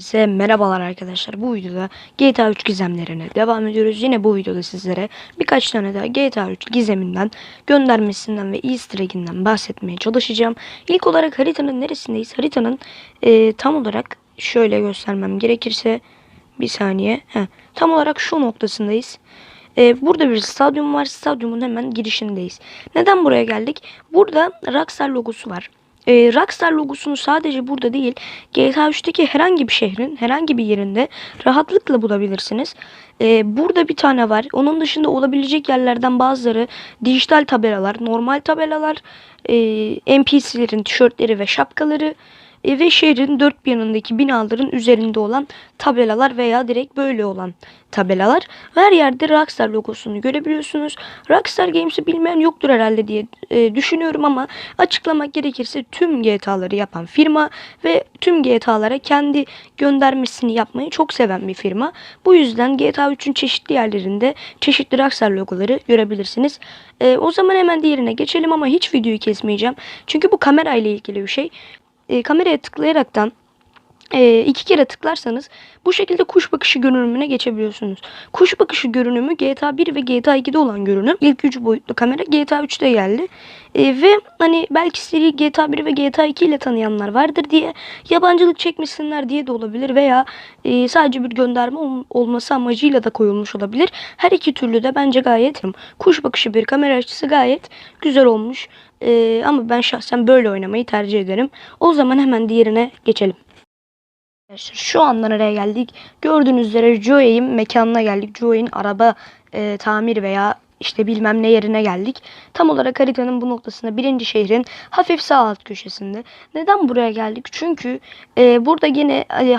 Size merhabalar arkadaşlar. Bu videoda GTA 3 gizemlerine devam ediyoruz. Yine bu videoda sizlere birkaç tane daha GTA 3 gizeminden, göndermesinden ve easter egg'inden bahsetmeye çalışacağım. İlk olarak haritanın neresindeyiz? Haritanın e, tam olarak şöyle göstermem gerekirse bir saniye. Heh, tam olarak şu noktasındayız. E, burada bir stadyum var. Stadyumun hemen girişindeyiz. Neden buraya geldik? Burada Rockstar logosu var. E, Rockstar logosunu sadece burada değil GTA 3'teki herhangi bir şehrin herhangi bir yerinde rahatlıkla bulabilirsiniz. E, burada bir tane var. Onun dışında olabilecek yerlerden bazıları dijital tabelalar, normal tabelalar, e, NPC'lerin tişörtleri ve şapkaları ve şehrin dört bir yanındaki binaların üzerinde olan tabelalar veya direkt böyle olan tabelalar. Her yerde Rockstar logosunu görebiliyorsunuz. Rockstar Games'i bilmeyen yoktur herhalde diye e, düşünüyorum ama açıklamak gerekirse tüm GTA'ları yapan firma ve tüm GTA'lara kendi göndermesini yapmayı çok seven bir firma. Bu yüzden GTA 3'ün çeşitli yerlerinde çeşitli Rockstar logoları görebilirsiniz. E, o zaman hemen diğerine geçelim ama hiç videoyu kesmeyeceğim. Çünkü bu kamera ile ilgili bir şey e, kameraya tıklayaraktan e, iki kere tıklarsanız bu şekilde kuş bakışı görünümüne geçebiliyorsunuz. Kuş bakışı görünümü GTA 1 ve GTA 2'de olan görünüm. İlk 3 boyutlu kamera GTA 3'te geldi. E, ve hani belki seri GTA 1 ve GTA 2 ile tanıyanlar vardır diye yabancılık çekmesinler diye de olabilir veya e, sadece bir gönderme ol- olması amacıyla da koyulmuş olabilir. Her iki türlü de bence gayet kuş bakışı bir kamera açısı gayet güzel olmuş. E, ama ben şahsen böyle oynamayı tercih ederim. O zaman hemen diğerine geçelim. Arkadaşlar şu anda nereye geldik? Gördüğünüz üzere Joey'in mekanına geldik. Joey'in araba e, tamir veya işte bilmem ne yerine geldik. Tam olarak haritanın bu noktasında birinci şehrin hafif sağ alt köşesinde. Neden buraya geldik? Çünkü e, burada yine e,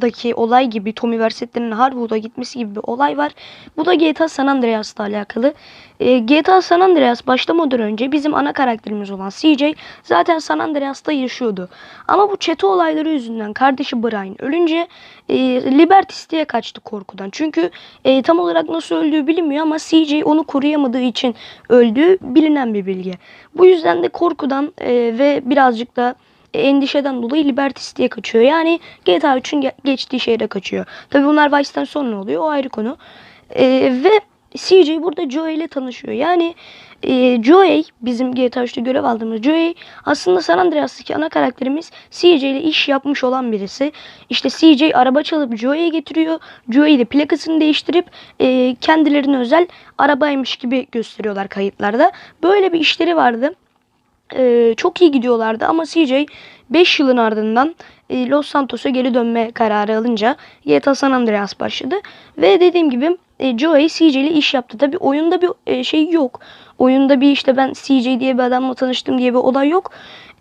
Harwood'daki olay gibi Tommy Vercette'nin Harwood'a gitmesi gibi bir olay var. Bu da GTA San Andreas'la alakalı. E, GTA San Andreas başlamadan önce bizim ana karakterimiz olan CJ zaten San Andreas'ta yaşıyordu. Ama bu çete olayları yüzünden kardeşi Brian ölünce e, Liberty City'ye kaçtı korkudan. Çünkü e, tam olarak nasıl öldüğü bilinmiyor ama CJ onu koruyamadığı için öldüğü bilinen bir bilgi. Bu yüzden de korkudan e, ve birazcık da endişeden dolayı Liberty City'ye kaçıyor. Yani GTA 3'ün ge- geçtiği şehre kaçıyor. Tabi bunlar Vice'den sonra oluyor. O ayrı konu. E, ve CJ burada Joey ile tanışıyor. Yani e, Joey bizim GTA 3'te görev aldığımız Joey aslında San Andreas'taki ana karakterimiz CJ ile iş yapmış olan birisi. İşte CJ araba çalıp Joey'e getiriyor. Joey de plakasını değiştirip e, kendilerine özel arabaymış gibi gösteriyorlar kayıtlarda. Böyle bir işleri vardı. E, çok iyi gidiyorlardı ama CJ 5 yılın ardından e, Los Santos'a geri dönme kararı alınca GTA San Andreas başladı. Ve dediğim gibi e, Joey CJ ile iş yaptı. Tabi oyunda bir e, şey yok. Oyunda bir işte ben CJ diye bir adamla tanıştım diye bir olay yok.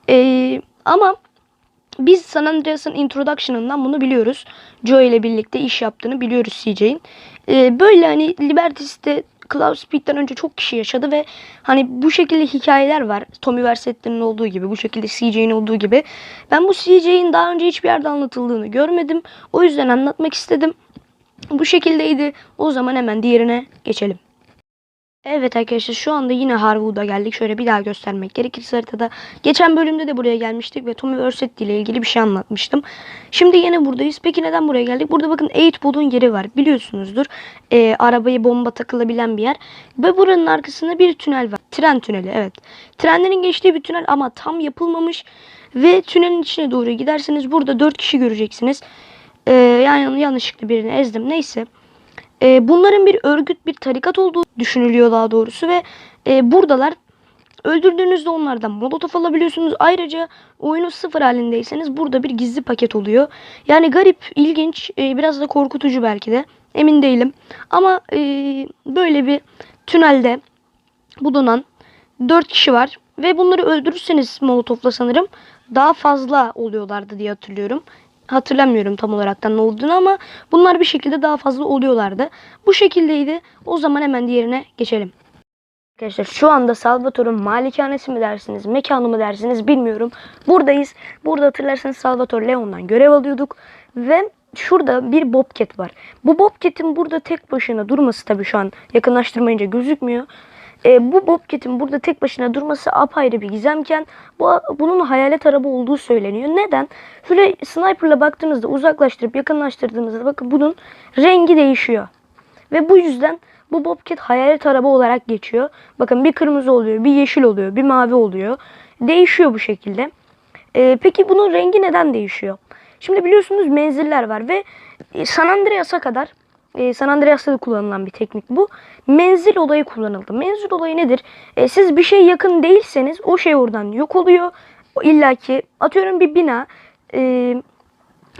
E, ama biz San Andreas'ın introduction'ından bunu biliyoruz. Joey ile birlikte iş yaptığını biliyoruz CJ'in. E, böyle hani Liberty Cloud Speed'den önce çok kişi yaşadı ve hani bu şekilde hikayeler var. Tommy Vercette'nin olduğu gibi, bu şekilde CJ'in olduğu gibi. Ben bu CJ'in daha önce hiçbir yerde anlatıldığını görmedim. O yüzden anlatmak istedim. Bu şekildeydi. O zaman hemen diğerine geçelim. Evet arkadaşlar şu anda yine Harwood'a geldik. Şöyle bir daha göstermek gerekirse haritada. Geçen bölümde de buraya gelmiştik ve Tommy Vercetti ile ilgili bir şey anlatmıştım. Şimdi yine buradayız. Peki neden buraya geldik? Burada bakın 8 yeri var. Biliyorsunuzdur. Ee, arabaya bomba takılabilen bir yer. Ve buranın arkasında bir tünel var. Tren tüneli evet. Trenlerin geçtiği bir tünel ama tam yapılmamış. Ve tünelin içine doğru giderseniz burada 4 kişi göreceksiniz. Ee, yani yanlışlıkla birini ezdim. Neyse. E, bunların bir örgüt, bir tarikat olduğu düşünülüyor daha doğrusu ve e, buradalar. Öldürdüğünüzde onlardan molotof alabiliyorsunuz. Ayrıca oyunu sıfır halindeyseniz burada bir gizli paket oluyor. Yani garip, ilginç, e, biraz da korkutucu belki de. Emin değilim. Ama e, böyle bir tünelde bulunan 4 kişi var. Ve bunları öldürürseniz molotofla sanırım daha fazla oluyorlardı diye hatırlıyorum hatırlamıyorum tam olarak ne olduğunu ama bunlar bir şekilde daha fazla oluyorlardı. Bu şekildeydi. O zaman hemen diğerine geçelim. Arkadaşlar şu anda Salvatore'un malikanesi mi dersiniz, mekanı mı dersiniz bilmiyorum. Buradayız. Burada hatırlarsanız Salvatore Leon'dan görev alıyorduk. Ve şurada bir Bobcat var. Bu Bobcat'in burada tek başına durması tabii şu an yakınlaştırmayınca gözükmüyor. E, bu Bobcat'in burada tek başına durması apayrı bir gizemken bu, bunun hayalet araba olduğu söyleniyor. Neden? Şöyle sniper'la baktığınızda uzaklaştırıp yakınlaştırdığınızda bakın bunun rengi değişiyor. Ve bu yüzden bu Bobcat hayalet araba olarak geçiyor. Bakın bir kırmızı oluyor, bir yeşil oluyor, bir mavi oluyor. Değişiyor bu şekilde. Ee, peki bunun rengi neden değişiyor? Şimdi biliyorsunuz menziller var ve e, San Andreas'a kadar e, San Andreas'ta da kullanılan bir teknik bu. Menzil olayı kullanıldı. Menzil olayı nedir? E, siz bir şey yakın değilseniz o şey oradan yok oluyor. İlla ki atıyorum bir bina e,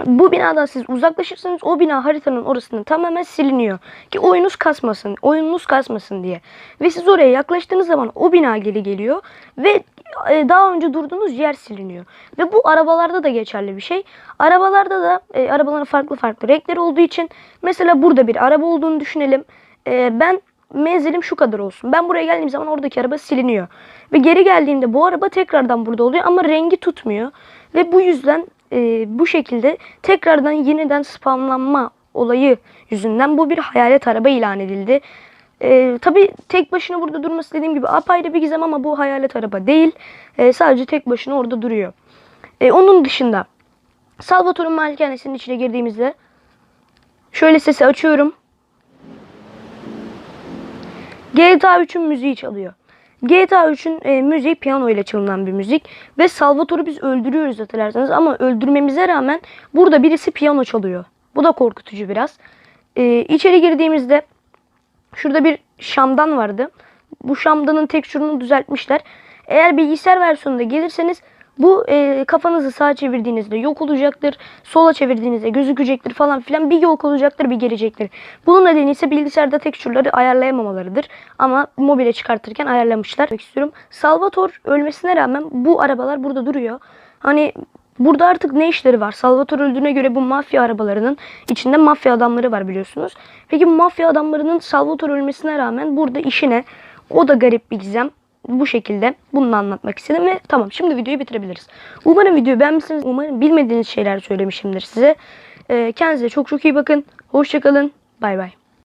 bu binadan siz uzaklaşırsanız o bina haritanın orasının tamamen siliniyor. Ki oyunuz kasmasın, oyununuz kasmasın diye. Ve siz oraya yaklaştığınız zaman o bina geri geliyor ve e, daha önce durduğunuz yer siliniyor. Ve bu arabalarda da geçerli bir şey. Arabalarda da e, arabaların farklı farklı renkleri olduğu için mesela burada bir araba olduğunu düşünelim. E, ben menzilim şu kadar olsun. Ben buraya geldiğim zaman oradaki araba siliniyor. Ve geri geldiğimde bu araba tekrardan burada oluyor ama rengi tutmuyor. Ve bu yüzden e, bu şekilde tekrardan yeniden spamlanma olayı yüzünden bu bir hayalet araba ilan edildi. E, Tabi tek başına burada durması dediğim gibi apayrı bir gizem ama bu hayalet araba değil. E, sadece tek başına orada duruyor. E, onun dışında Salvatore'un malikanesinin içine girdiğimizde şöyle sesi açıyorum. GTA 3'ün müziği çalıyor. GTA 3'ün e, müziği piyano ile çalınan bir müzik ve Salvatore'u biz öldürüyoruz hatırlarsanız ama öldürmemize rağmen burada birisi piyano çalıyor. Bu da korkutucu biraz. E, içeri girdiğimizde şurada bir şamdan vardı. Bu şamdanın tekstürünü düzeltmişler. Eğer bilgisayar versiyonunda gelirseniz bu e, kafanızı sağa çevirdiğinizde yok olacaktır. Sola çevirdiğinizde gözükecektir falan filan. Bir yok olacaktır bir gelecektir. Bunun nedeni ise bilgisayarda tekstürleri ayarlayamamalarıdır. Ama mobile çıkartırken ayarlamışlar. İstiyorum. Salvatore ölmesine rağmen bu arabalar burada duruyor. Hani Burada artık ne işleri var? Salvatore öldüğüne göre bu mafya arabalarının içinde mafya adamları var biliyorsunuz. Peki mafya adamlarının Salvatore ölmesine rağmen burada işi ne? O da garip bir gizem. Bu şekilde bunu anlatmak istedim ve tamam şimdi videoyu bitirebiliriz. Umarım videoyu beğenmişsiniz. Umarım bilmediğiniz şeyler söylemişimdir size. Ee, kendinize çok çok iyi bakın. Hoşçakalın. Bay bay.